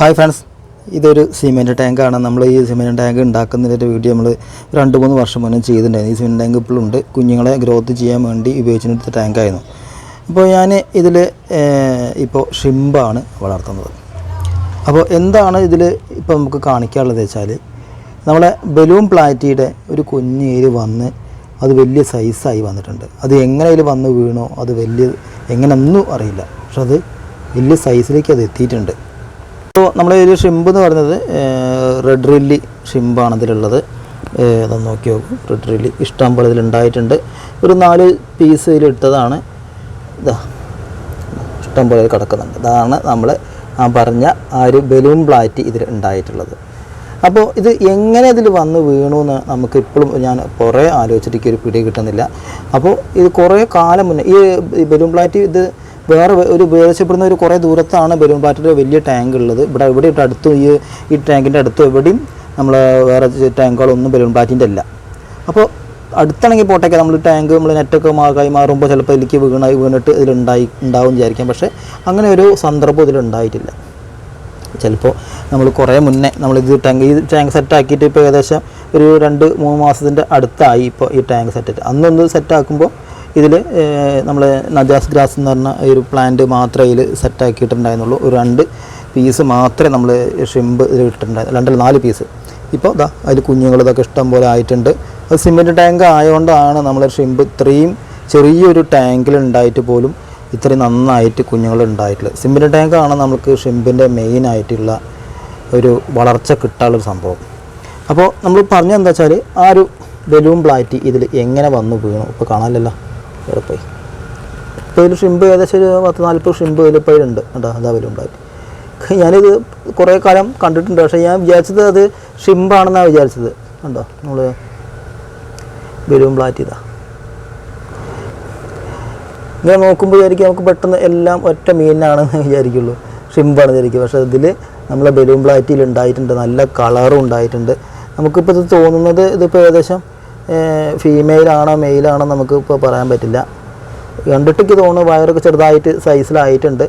Hi friends ഇതൊരു cement ടാങ്കാണ് നമ്മൾ ഈ സിമെന്റ് ടാങ്ക് ഉണ്ടാക്കുന്നതിന്റെ വീഡിയോ നമ്മൾ രണ്ട് മൂന്ന് വർഷം മുന്നേ ചെയ്തിട്ടുണ്ടായിരുന്നു. ഈ സിമെന്റ് ടാങ്ക് ഇപ്പോഴും ഉണ്ട് കുഞ്ഞുങ്ങളെ ഗ്രോത്ത് ചെയ്യാൻ വേണ്ടി ഉപയോഗിച്ചിട്ട് ടാങ്കായിരുന്നു അപ്പോൾ ഞാൻ ഇതിൽ ഇപ്പോൾ ഷിംബാണ് വളർത്തുന്നത്. അപ്പോൾ എന്താണ് ഇതിൽ ഇപ്പോൾ നമുക്ക് കാണിക്കാനുള്ളത് വെച്ചാൽ നമ്മളെ ബലൂൺ പ്ലാറ്റിയുടെ ഒരു കുഞ്ഞ് ഏര് വന്ന് അത് വലിയ സൈസായി വന്നിട്ടുണ്ട്. അത് എങ്ങനെ അതിൽ വന്ന് വീണോ അത് വലിയ എങ്ങനെ എങ്ങനെയൊന്നും അറിയില്ല. പക്ഷെ അത് വലിയ സൈസിലേക്ക് അത് എത്തിയിട്ടുണ്ട്. അപ്പോൾ നമ്മൾ ഒരു ഷിംബ് എന്ന് പറയുന്നത് റെഡ് റില്ലി ഷിംബാണ് ഇതിലുള്ളത് ഏഹ് അതൊന്ന് നോക്കി നോക്കും. റെഡ് റില്ലി ഇഷ്ടം പോലെ ഇതിലുണ്ടായിട്ടുണ്ട് ഒരു നാല് പീസ് ഇതിലിട്ടതാണ് ഇതാ ഇഷ്ടം പോലെ കിടക്കുന്നുണ്ട്. ഇതാണ് നമ്മൾ ആ പറഞ്ഞ ആ ഒരു ബലൂൺ പ്ലാറ്റ് ഇതിൽ ഉണ്ടായിട്ടുള്ളത് അപ്പോൾ ഇത് എങ്ങനെ ഇതിൽ വന്ന് വീണു എന്ന് നമുക്ക് ഇപ്പോഴും ഞാൻ കുറേ ആലോചിച്ചിട്ട് ഒരു പിടി കിട്ടുന്നില്ല. അപ്പോൾ ഇത് കുറേ കാലം മുന്നേ ഈ ബലൂൺ പ്ലാറ്റ് ഇത് വേറെ ഒരു ഉപയോഗിച്ചപ്പെടുന്ന ഒരു കുറേ ദൂരത്താണ് ബലൂൺ പാറ്റിന്റെ വലിയ ടാങ്ക് ഉള്ളത്. ഇവിടെ ഇവിടെ ഇവിടെ അടുത്തും ഈ ഈ ടാങ്കിന്റെ അടുത്തും എവിടെയും നമ്മൾ വേറെ ടാങ്കുകളൊന്നും ബലൂൺ പാറ്റിന്റെ അല്ല. അപ്പോൾ അടുത്താണെങ്കിൽ പോട്ടേക്ക് നമ്മൾ ടാങ്ക് നമ്മൾ നെറ്റൊക്കെ മാകായി മാറുമ്പോൾ ചിലപ്പോൾ ഇതിലേക്ക് വീണ വീണിട്ട് ഇതിലുണ്ടായി ഉണ്ടാവും വിചാരിക്കാം. പക്ഷേ അങ്ങനെ ഒരു സന്ദർഭം ഇതിലുണ്ടായിട്ടില്ല. ചിലപ്പോൾ നമ്മൾ കുറേ മുന്നേ നമ്മൾ ഇത് ടാങ്ക് ഈ ടാങ്ക് സെറ്റാക്കിയിട്ട് ഇപ്പോൾ ഏകദേശം ഒരു രണ്ട് മൂന്ന് മാസത്തിന്റെ അടുത്തായി ഇപ്പോൾ ഈ ടാങ്ക് സെറ്റ് അന്നൊന്ന് സെറ്റ് ആക്കുമ്പോൾ ഇതിൽ നമ്മൾ നജാസ് ഗ്രാസ് എന്ന് പറഞ്ഞ ഒരു പ്ലാന്റ് മാത്രമേ ഇതിൽ സെറ്റാക്കിയിട്ടുണ്ടായിരുന്നുള്ളൂ ഒരു രണ്ട് പീസ് മാത്രമേ നമ്മൾ ഷിമ്പ് ഇതിൽ ഇട്ടിട്ടുണ്ടായിരുന്നു രണ്ടല്ല നാല് പീസ് ഇപ്പോൾ ഇതാ അതിൽ കുഞ്ഞുങ്ങൾ ഇതൊക്കെ ഇഷ്ടം പോലെ ആയിട്ടുണ്ട്. അത് സിമെന്റ് ടാങ്ക് ആയതുകൊണ്ടാണ് നമ്മൾ ഷിമ്പ് ഇത്രയും ചെറിയൊരു ടാങ്കിൽ ഉണ്ടായിട്ട് പോലും ഇത്രയും നന്നായിട്ട് കുഞ്ഞുങ്ങൾ ഉണ്ടായിട്ടുള്ളത് സിമെന്റ് ടാങ്കാണ് നമുക്ക് ഷിമ്പിന്റെ മെയിൻ ആയിട്ടുള്ള ഒരു വളർച്ച കിട്ടാനുള്ള സംഭവം. അപ്പോൾ നമ്മൾ പറഞ്ഞെന്താ വെച്ചാൽ ആ ഒരു ബലൂൺ പ്ലാറ്റ് ഇതിൽ എങ്ങനെ വന്നു വീണു? ഇപ്പോൾ കാണാനില്ലല്ലോ. ഇവിടെ പോയി ഇപ്പോൾ ഇതിൽ ഷിമ്പ് ഏകദേശം ഒരു പത്ത് നാൽപ്പത് ഷിംബ് ഇതിൽ ഇപ്പോൾ ഉണ്ട്. കേട്ടോ അതാ വലുണ്ടായി ഞാനിത് കുറേ കാലം കണ്ടിട്ടുണ്ട്. പക്ഷേ ഞാൻ വിചാരിച്ചത് അത് ഷിംബാണെന്നാണ് വിചാരിച്ചത്. കണ്ടോ? നമ്മൾ ബലൂൺ പ്ലാറ്റ് ഇതാ. ഇങ്ങനെ നോക്കുമ്പോൾ വിചാരിക്കും നമുക്ക് പെട്ടെന്ന് എല്ലാം ഒറ്റ മീനാണെന്ന് വിചാരിക്കുള്ളൂ. ഷിംബാണെന്ന് വിചാരിക്കും പക്ഷേ ഇതിൽ നമ്മളെ ബലൂൺ ബ്ലാറ്റിയിൽ ഉണ്ടായിട്ടുണ്ട്. നല്ല കളറും ഉണ്ടായിട്ടുണ്ട്. നമുക്കിപ്പോൾ ഇത് തോന്നുന്നത് ഇതിപ്പോൾ ഏകദേശം ഫീമെയിലാണോ മെയിലാണോ നമുക്ക് ഇപ്പോൾ പറയാൻ പറ്റില്ല. കണ്ടിട്ടേക്ക് തോന്നുന്നു വയറൊക്കെ ചെറുതായിട്ട് സൈസിലായിട്ടുണ്ട്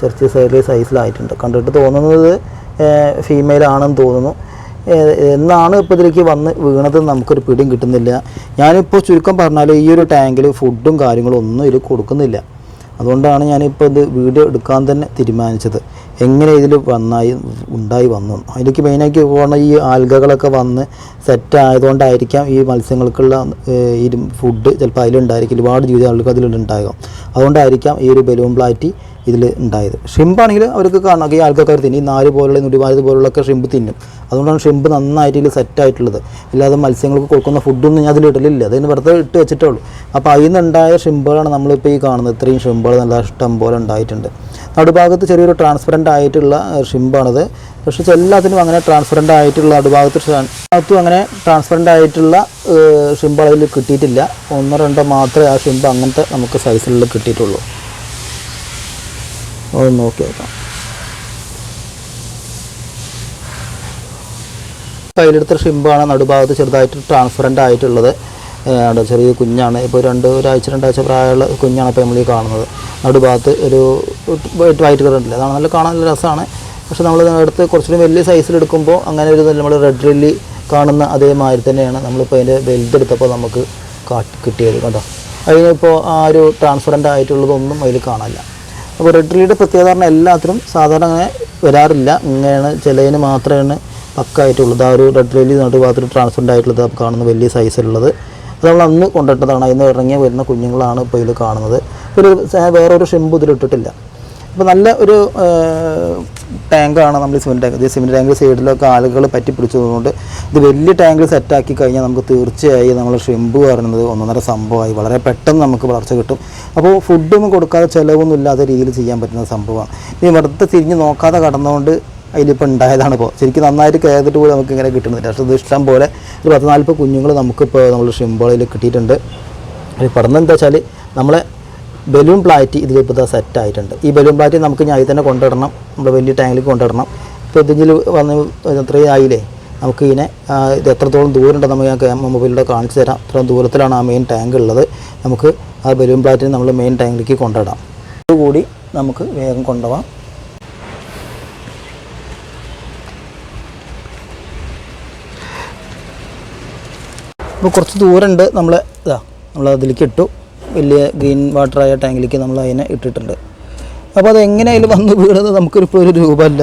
ചെറിയ ചെറിയ സൈസിലായിട്ടുണ്ട് കണ്ടിട്ട് തോന്നുന്നത് ഫീമെയിൽ ആണെന്ന് തോന്നുന്നു. എന്നാണ് ഇപ്പോൾ ഇതിലേക്ക് വന്ന് വീണത് നമുക്കൊരു പിടിയും കിട്ടുന്നില്ല. ഞാനിപ്പോൾ ചുരുക്കം പറഞ്ഞാൽ ഈ ഒരു ടാങ്കിൽ ഫുഡും കാര്യങ്ങളും ഒന്നും ഇതിൽ കൊടുക്കുന്നില്ല. അതുകൊണ്ടാണ് ഞാനിപ്പോൾ ഇത് വീഡിയോ എടുക്കാൻ തന്നെ തീരുമാനിച്ചത്. എങ്ങനെ ഇതിൽ വന്നായി ഉണ്ടായി വന്നു. അതിലേക്ക് മെയിനായിട്ട് പോകുന്ന ഈ ആൽഗകളൊക്കെ വന്ന് സെറ്റ് ആയതുകൊണ്ടായിരിക്കാം ഈ മത്സ്യങ്ങൾക്കുള്ള ഈ ഫുഡ് ചിലപ്പോൾ അതിലുണ്ടായിരിക്കും. ഒരുപാട് ജീവിതങ്ങൾക്ക് അതിലുണ്ടാകും അതുകൊണ്ടായിരിക്കാം ഈ ഒരു ബലൂൺ പ്ലാറ്റി ഇതിൽ ഉണ്ടായത്. ഷിമ്പാണെങ്കിൽ അവർക്ക് കാണാം. ഈ ആൾക്കാർ തിന്നും. ഈ നാല് പോലുള്ള നുടിവായത് പോലുള്ളൊക്കെ ഷിമ്പ് തിന്നും. അതുകൊണ്ടാണ് ഷിമ്പ് നന്നായിട്ട് ഇതിൽ സെറ്റ് ആയിട്ടുള്ളത്. അല്ലാതെ മത്സ്യങ്ങൾക്ക് കൊടുക്കുന്ന ഫുഡൊന്നും ഞാൻ അതിൽ ഇടലില്ല. അതിന് വെറുതെ ഇട്ട് വെച്ചിട്ടേ ഉള്ളൂ അപ്പോൾ അതിൽ നിന്നുണ്ടായ ഷിമ്പുകളാണ് നമ്മളിപ്പോൾ ഈ കാണുന്നത്. ഇത്രയും ഷിമ്പുകൾ നല്ല ഇഷ്ടം പോലെ ഉണ്ടായിട്ടുണ്ട്. നടുഭാഗത്ത് ചെറിയൊരു ട്രാൻസ്പെറന്റ് ആയിട്ടുള്ള ഷിമ്പാണത്. പക്ഷേ എല്ലാത്തിനും അങ്ങനെ ട്രാൻസ്പെറന്റ് ആയിട്ടുള്ള നടുഭാഗത്ത് ഭാഗത്തും അങ്ങനെ ട്രാൻസ്പെറന്റ് ആയിട്ടുള്ള ഷിമ്പ് അതിൽ കിട്ടിയിട്ടില്ല. ഒന്നോ രണ്ടോ മാത്രമേ ആ ഷിമ്പ് അങ്ങനത്തെ നമുക്ക് സൈസിലുള്ള കിട്ടിയിട്ടുള്ളൂ. ഒന്ന് നോക്കി നോക്കാം കയ്യിലെടുത്ത ഷിമ്പാണ് നടുഭാഗത്ത് ചെറുതായിട്ട് ട്രാൻസ്പെറന്റ് ആയിട്ടുള്ളത്. ചെറിയ കുഞ്ഞാണ്. ഇപ്പോൾ രണ്ട് ഒരാഴ്ച രണ്ടാഴ്ച പ്രായമുള്ള കുഞ്ഞാണ് ഇപ്പോൾ നമ്മൾ ഈ കാണുന്നത്. നടുഭാഗത്ത് ഒരു വൈറ്റ് കളർ ഉണ്ടല്ലേ അതാണ് നല്ല കാണാൻ നല്ല രസമാണ് പക്ഷെ നമ്മൾ എടുത്ത് കുറച്ചുകൂടി വലിയ സൈസിലെടുക്കുമ്പോൾ അങ്ങനെ ഒരു നമ്മൾ റെഡ് റില്ലി കാണുന്ന അതേമാതിരി തന്നെയാണ് നമ്മളിപ്പോൾ അതിന്റെ വലുതെടുത്തപ്പോൾ നമുക്ക് കാട്ടി കിട്ടിയത്. കേട്ടോ അതിനിപ്പോൾ ആ ഒരു ട്രാൻസ്പെറന്റ് ആയിട്ടുള്ളതൊന്നും അതിൽ കാണാനില്ല. അപ്പോൾ റെഡ് റില്ലിയുടെ പ്രത്യേകത പറഞ്ഞാൽ എല്ലാത്തിനും സാധാരണ അങ്ങനെ വരാറില്ല. ഇങ്ങനെയാണ് ചിലതിന് മാത്രമാണ് പക്കായിട്ടുള്ളത് ആ ഒരു റെഡ് റില്ലി നടുഭാഗത്ത് ട്രാൻസ്പെറന്റ് ആയിട്ടുള്ളത് കാണുന്ന വലിയ സൈസിലുള്ളത് അത് നമ്മൾ അന്ന് കൊണ്ടിട്ടതാണ്. അതിൽ നിന്ന് ഇറങ്ങി വരുന്ന കുഞ്ഞുങ്ങളാണ് ഇപ്പോൾ ഇതിൽ കാണുന്നത്. ഒരു വേറൊരു ഷിമ്പ് ഇതിലിട്ടിട്ടില്ല. അപ്പോൾ നല്ല ഒരു ടാങ്കാണ് നമ്മൾ ഈ സിമെന്റ് ടാങ്ക്. ഇത് സിമെന്റ് ടാങ്കിൽ സൈഡിലൊക്കെ ആളുകൾ പറ്റി പിടിച്ചതുകൊണ്ട് ഇത് വലിയ ടാങ്ക് സെറ്റാക്കി കഴിഞ്ഞാൽ നമുക്ക് തീർച്ചയായും നമ്മൾ ഷെമ്പ് പറയുന്നത് ഒന്നൊന്നര സംഭവമായി. വളരെ പെട്ടെന്ന് നമുക്ക് വളർച്ച കിട്ടും. അപ്പോൾ ഫുഡൊന്നും കൊടുക്കാതെ ചിലവൊന്നും ഇല്ലാത്ത രീതിയിൽ ചെയ്യാൻ പറ്റുന്ന സംഭവമാണ്. ഇനി വെറുതെ തിരിഞ്ഞ് നോക്കാതെ കടന്നുകൊണ്ട് അതിലിപ്പോൾ ഉണ്ടായതാണ് ഇപ്പോൾ ശരിക്കും നന്നായിട്ട് കയറിയിട്ട് പോലും നമുക്ക് ഇങ്ങനെ കിട്ടുന്നില്ല. പക്ഷേ ഇത് ഇഷ്ടം പോലെ ഒരു പത്ത് നാൽപ്പത് കുഞ്ഞുങ്ങൾ നമുക്കിപ്പോൾ നമ്മൾ ഷെമ്പോളയിൽ കിട്ടിയിട്ടുണ്ട്. പഠനം എന്താ വെച്ചാൽ നമ്മളെ ബലൂൺ പ്ലാറ്റ് ഇതിൽ ഇപ്പോൾ സെറ്റ് ആയിട്ടുണ്ട്. ഈ ബലൂൺ പ്ലാറ്റ് നമുക്ക് ഞാൻ തന്നെ കൊണ്ടിടണം നമ്മൾ വലിയ ടാങ്കിൽ കൊണ്ടിടണം ഇപ്പോൾ എന്തെങ്കിലും വന്ന് ഇത്രയും ആയില്ലേ? നമുക്ക് ഇതിനെ ഇത് എത്രത്തോളം ദൂരമുണ്ട് നമുക്ക് ഞാൻ മൊബൈലിലൂടെ കാണിച്ചു തരാം. അത്ര ദൂരത്തിലാണ് ആ മെയിൻ ടാങ്ക് ഉള്ളത്. നമുക്ക് ആ ബലൂൺ പ്ലാറ്റിനെ നമ്മൾ മെയിൻ ടാങ്കിലേക്ക് കൊണ്ടിടാം അതുകൂടി നമുക്ക് വേഗം കൊണ്ടുപോകാം ഇപ്പോൾ കുറച്ച് ദൂരമുണ്ട്. നമ്മൾ ഇതാ നമ്മൾ അതിലേക്ക് ഇട്ടു. വലിയ ഗ്രീൻ വാട്ടർ ആയ ടാങ്കിലേക്ക് നമ്മൾ അതിനെ ഇട്ടിട്ടുണ്ട്. അപ്പോൾ അത് എങ്ങനെ അതിൽ വന്ന് വീണത് നമുക്കൊരിപ്പോൾ ഒരു രൂപമല്ല.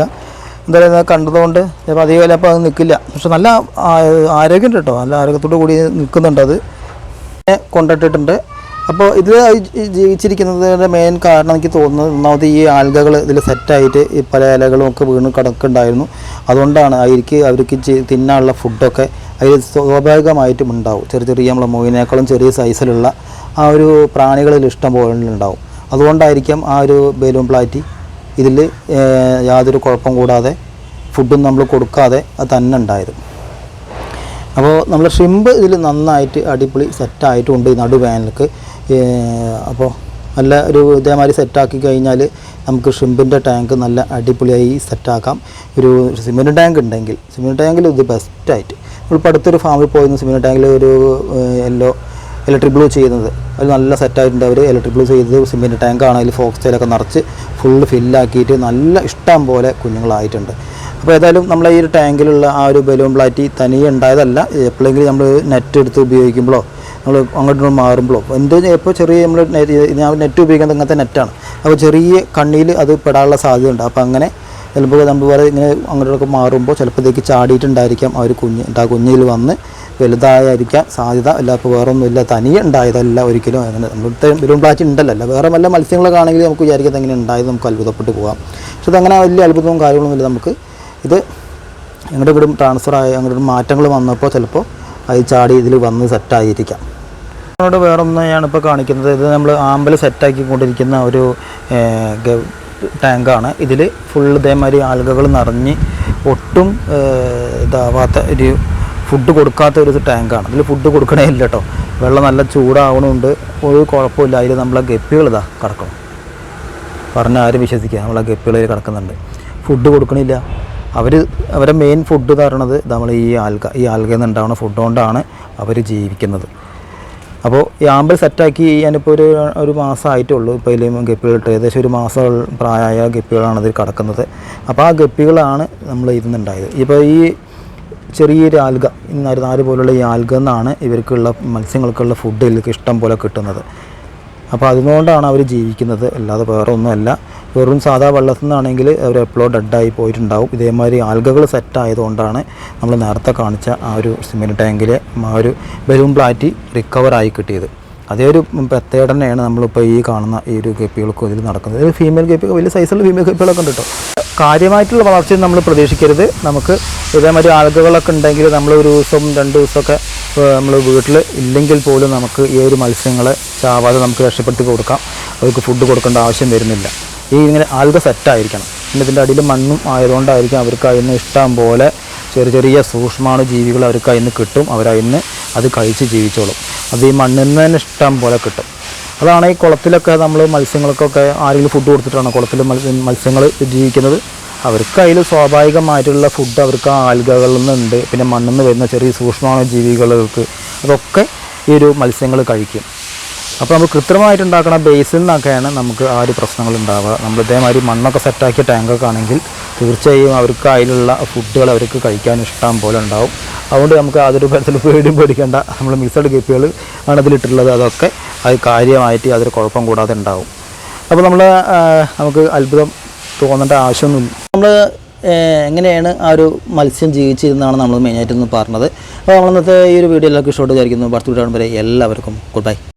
എന്താ പറയുക കണ്ടതുകൊണ്ട് ചിലപ്പോൾ അധികം വില അപ്പോൾ അത് നിൽക്കില്ല. പക്ഷെ നല്ല ആരോഗ്യമുണ്ട് കേട്ടോ. നല്ല ആരോഗ്യത്തോടു കൂടി നിൽക്കുന്നുണ്ട് അത്. കൊണ്ടിട്ടിട്ടുണ്ട്. അപ്പോൾ ഇതിൽ ജീവിച്ചിരിക്കുന്നതിന്റെ മെയിൻ കാരണം എനിക്ക് തോന്നുന്നത് ഒന്നാമത് ഈ ആൽഗകൾ ഇതിൽ സെറ്റായിട്ട് ഈ പല ഇലകളും ഒക്കെ വീണ് കിടക്കുന്നുണ്ടായിരുന്നു. അതുകൊണ്ടാണ് അവർക്ക് അവർക്ക് തിന്നാനുള്ള ഫുഡൊക്കെ അതിൽ സ്വാഭാവികമായിട്ടും ഉണ്ടാവും. ചെറിയ ചെറിയ നമ്മളെ മൂവിനേക്കാളും ചെറിയ സൈസിലുള്ള ആ ഒരു പ്രാണികളിൽ ഇഷ്ടം പോലെ ഉണ്ടാവും. അതുകൊണ്ടായിരിക്കാം ആ ഒരു ബലൂൺ പ്ലാറ്റി ഇതിൽ യാതൊരു കുഴപ്പം കൂടാതെ ഫുഡും നമ്മൾ കൊടുക്കാതെ അത് തന്നെ ഉണ്ടായത്. അപ്പോൾ നമ്മൾ ഷ്രിമ്പ് ഇതിൽ നന്നായിട്ട് അടിപൊളി സെറ്റായിട്ടുണ്ട് ഈ നടുവേനൽക്ക്. അപ്പോൾ നല്ല ഒരു ഇതേമാതിരി സെറ്റാക്കി കഴിഞ്ഞാൽ നമുക്ക് ഷിമ്പിന്റെ ടാങ്ക് നല്ല അടിപൊളിയായി സെറ്റാക്കാം ഒരു സിമെന്റ് ടാങ്ക് ഉണ്ടെങ്കിൽ സിമെന്റ് ടാങ്കിൽ ഇത് ബെസ്റ്റായിട്ട് നമ്മളിപ്പോൾ അടുത്തൊരു ഫാമിൽ പോയിരുന്നു സിമെന്റ് ടാങ്കിൽ ഒരു യെല്ലോ ഇലക്ട്രിക് ബ്ലൂ ചെയ്യുന്നത്. അത് നല്ല സെറ്റായിട്ടുണ്ട് അവർ ഇലക്ട്രിക് ബ്ലൂ ചെയ്തത് സിമെന്റ് ടാങ്കാണ് അതിൽ ഫോക്സ് ടൈലൊക്കെ നിറച്ച് ഫുള്ള് ഫില്ലാക്കിയിട്ട് നല്ല ഇഷ്ടം പോലെ കുഞ്ഞുങ്ങളായിട്ടുണ്ട്. അപ്പോൾ ഏതായാലും നമ്മളെ ഈ ഒരു ടാങ്കിലുള്ള ആ ഒരു ബലൂൺ പ്ലാറ്റി തനിയെ ഉണ്ടായതല്ല. എപ്പോഴെങ്കിലും നമ്മൾ നെറ്റ് എടുത്ത് ഉപയോഗിക്കുമ്പോഴോ നമ്മൾ അങ്ങോട്ട് മാറുമ്പോഴോ എന്തോ എപ്പോൾ ചെറിയ നമ്മൾ ഞാൻ നെറ്റ് ഉപയോഗിക്കുന്നത് അങ്ങനത്തെ നെറ്റാണ്. അപ്പോൾ ചെറിയ കണ്ണിയിൽ അത് പെടാനുള്ള സാധ്യതയുണ്ട്. അപ്പോൾ അങ്ങനെ ചിലപ്പോൾ നമ്മൾ വേറെ ഇങ്ങനെ അങ്ങോട്ടൊക്കെ മാറുമ്പോൾ ചിലപ്പോഴത്തേക്ക് ചാടിയിട്ടുണ്ടായിരിക്കാം ആ ഒരു കുഞ്ഞ്. ആ കുഞ്ഞിൽ വന്ന് വലുതായിരിക്കാൻ സാധ്യത അല്ല. അപ്പോൾ വേറെ ഒന്നുമില്ല തനിയെ ഉണ്ടായതല്ല ഒരിക്കലും. അങ്ങനെ നമ്മളിത്തെ ബലൂൺ പ്ലാറ്റി ഉണ്ടല്ലോ. അല്ല വേറെ വല്ല മത്സ്യങ്ങളൊക്കെ നമുക്ക് വിചാരിക്കുന്നത് എങ്ങനെ ഉണ്ടായത് നമുക്ക് അത്ഭുതപ്പെട്ട് പോകാം. പക്ഷെ അതങ്ങനെ വലിയ അത്ഭുതവും കാര്യങ്ങളൊന്നുമില്ല നമുക്ക് ഇത് ഞങ്ങളുടെ ഇവിടെ ട്രാൻസ്ഫർ ആയ ഞങ്ങളുടെ മാറ്റങ്ങൾ വന്നപ്പോൾ ചിലപ്പോൾ അത് ചാടി ഇതിൽ വന്ന് സെറ്റായിരിക്കാം നമ്മളോട് വേറൊന്ന് ഞാനിപ്പോൾ കാണിക്കുന്നത്. ഇത് നമ്മൾ ആമ്പൽ സെറ്റാക്കിക്കൊണ്ടിരിക്കുന്ന ഒരു ടാങ്കാണ് ഇതിൽ ഫുൾ ഇതേമാതിരി ആൽഗകൾ നിറഞ്ഞ് ഒട്ടും ഇതാവാത്ത ഒരു ഫുഡ് കൊടുക്കാത്ത ഒരു ടാങ്കാണ് ഇതിൽ ഫുഡ് കൊടുക്കണേ ഇല്ല കേട്ടോ വെള്ളം നല്ല ചൂടാവണമുണ്ട് ഒരു കുഴപ്പമില്ല. അതിൽ നമ്മളെ ഗപ്പികൾ ഇതാ കിടക്കണം. പറഞ്ഞാൽ ആരും വിശ്വസിക്കുക നമ്മളെ ഗപ്പികളിൽ കിടക്കുന്നുണ്ട്. ഫുഡ് കൊടുക്കണില്ല. അവർ അവരുടെ മെയിൻ ഫുഡ് തരണത് നമ്മൾ ഈ ആൽഗ ഈ ആൽഗയിൽ നിന്ന് ഫുഡ് കൊണ്ടാണ് അവർ ജീവിക്കുന്നത്. അപ്പോൾ ഈ ആമ്പൽ സെറ്റാക്കി ഞാനിപ്പോൾ ഒരു ഒരു മാസമായിട്ടുള്ളൂ ഇപ്പോൾ ഇതിൽ ഗപ്പികളിട്ട് ഏകദേശം ഒരു മാസം പ്രായമായ ഗപ്പികളാണ് ഇതിൽ കിടക്കുന്നത്. അപ്പോൾ ആ ഗപ്പികളാണ് നമ്മൾ ഇതിന്നുണ്ടായത് ഇപ്പോൾ ഈ ചെറിയൊരു ആൽഗ ഈ നരുനാര് പോലുള്ള ഈ ആൽഗ ഇവർക്കുള്ള മത്സ്യങ്ങൾക്കുള്ള ഫുഡ് ഇതിലേക്ക് ഇഷ്ടം പോലെ കിട്ടുന്നത്. അപ്പോൾ അതുകൊണ്ടാണ് അവർ ജീവിക്കുന്നത്. അല്ലാതെ വേറെ ഒന്നുമല്ല. വെറും സാധാ വെള്ളത്തിൽ നിന്നാണെങ്കിൽ അവർ എപ്പോഴും ഡെഡായി പോയിട്ടുണ്ടാവും. ഇതേമാതിരി ആൽഗകൾ സെറ്റ് ആയതുകൊണ്ടാണ് നമ്മൾ നേരത്തെ കാണിച്ച ആ ഒരു സിമെന്റ് ടാങ്കിലെ ആ ഒരു ബലൂൺ പ്ലാറ്റി റിക്കവറായി കിട്ടിയത്. അതേ ഒരു പ്രത്യേകത നമ്മളിപ്പോൾ ഈ കാണുന്ന ഈ ഒരു ഗപ്പികൾക്കും ഇതിൽ നടക്കുന്നത്. ഇത് ഫീമെയിൽ ഗപ്പികൾ വലിയ സൈസുള്ള ഫീമെയിൽ ഗപ്പികളൊക്കെ ഉണ്ട് കേട്ടോ. കാര്യമായിട്ടുള്ള വളർച്ചയും നമ്മൾ പ്രതീക്ഷിക്കരുത്. നമുക്ക് ഇതേമാതിരി ആൽഗകളൊക്കെ ഉണ്ടെങ്കിൽ നമ്മൾ ഒരു ദിവസം രണ്ട് ദിവസമൊക്കെ നമ്മൾ വീട്ടിൽ ഇല്ലെങ്കിൽ പോലും നമുക്ക് ഈ ഒരു മത്സ്യങ്ങളെ ചാവാതെ നമുക്ക് രക്ഷപ്പെടുത്തി കൊടുക്കാം. അവർക്ക് ഫുഡ് കൊടുക്കേണ്ട ആവശ്യം വരുന്നില്ല. ഈ ഇങ്ങനെ ആൽഗ സെറ്റായിരിക്കണം പിന്നെ ഇതിന്റെ അടിയിൽ മണ്ണും ആയതുകൊണ്ടായിരിക്കും അവർക്ക് അതിന് ഇഷ്ടം പോലെ ചെറിയ ചെറിയ സൂക്ഷ്മാണു ജീവികൾ അവർക്ക് അതിന് കിട്ടും. അവരതിന് അത് കഴിച്ച് ജീവിച്ചോളും. അത് ഈ മണ്ണിൽ നിന്ന് തന്നെ ഇഷ്ടം പോലെ കിട്ടും. അതാണ് ഈ കുളത്തിലൊക്കെ നമ്മൾ മത്സ്യങ്ങൾക്കൊക്കെ ആരെങ്കിലും ഫുഡ് കൊടുത്തിട്ടാണ് കുളത്തിൽ മത്സ്യങ്ങൾ ജീവിക്കുന്നത്? അവർക്ക് അതിൽ സ്വാഭാവികമായിട്ടുള്ള ഫുഡ് അവർക്ക് ആൽഗകളിൽ നിന്നുണ്ട്. പിന്നെ മണ്ണിൽ നിന്ന് വരുന്ന ചെറിയ സൂക്ഷ്മമായ ജീവികൾക്ക്. അതൊക്കെ ഈ ഒരു മത്സ്യങ്ങൾ കഴിക്കും. അപ്പോൾ നമ്മൾ കൃത്രിമമായിട്ട് ഉണ്ടാക്കുന്ന ബേസിൽ നിന്നൊക്കെയാണ് നമുക്ക് ആ ഒരു പ്രശ്നങ്ങൾ ഉണ്ടാവുക. നമ്മൾ ഇതേമാതിരി മണ്ണൊക്കെ സെറ്റാക്കിയ ടാങ്കൊക്കെ ആണെങ്കിൽ തീർച്ചയായും അവർക്ക് അതിലുള്ള ഫുഡുകൾ അവർക്ക് കഴിക്കാൻ ഇഷ്ടം പോലെ ഉണ്ടാവും. അതുകൊണ്ട് നമുക്ക് അതൊരു തരത്തിൽ പേടിയും പേടിക്കേണ്ട. നമ്മൾ മിക്സഡ് ഗപ്പികൾ ആണ് ഇതിലിട്ടുള്ളത് അതൊക്കെ അത് കാര്യമായിട്ട് അതൊരു കുഴപ്പം കൂടാതെ ഉണ്ടാവും. അപ്പോൾ നമ്മൾ നമുക്ക് അത്ഭുതം തോന്നേണ്ട ആവശ്യമൊന്നുമില്ല. നമ്മൾ എങ്ങനെയാണ് ആ ഒരു മത്സ്യം ജീവിച്ചിരുന്നാണ് നമ്മൾ മെയിനായിട്ടൊന്ന് പറഞ്ഞത്. അപ്പോൾ നമ്മൾ ഇന്നത്തെ ഈ ഒരു വീഡിയോ എല്ലാവർക്കും ഇഷ്ടപ്പെട്ട് വിചാരിക്കുന്നു. അടുത്ത വരെ എല്ലാവർക്കും ഗുഡ് ബൈ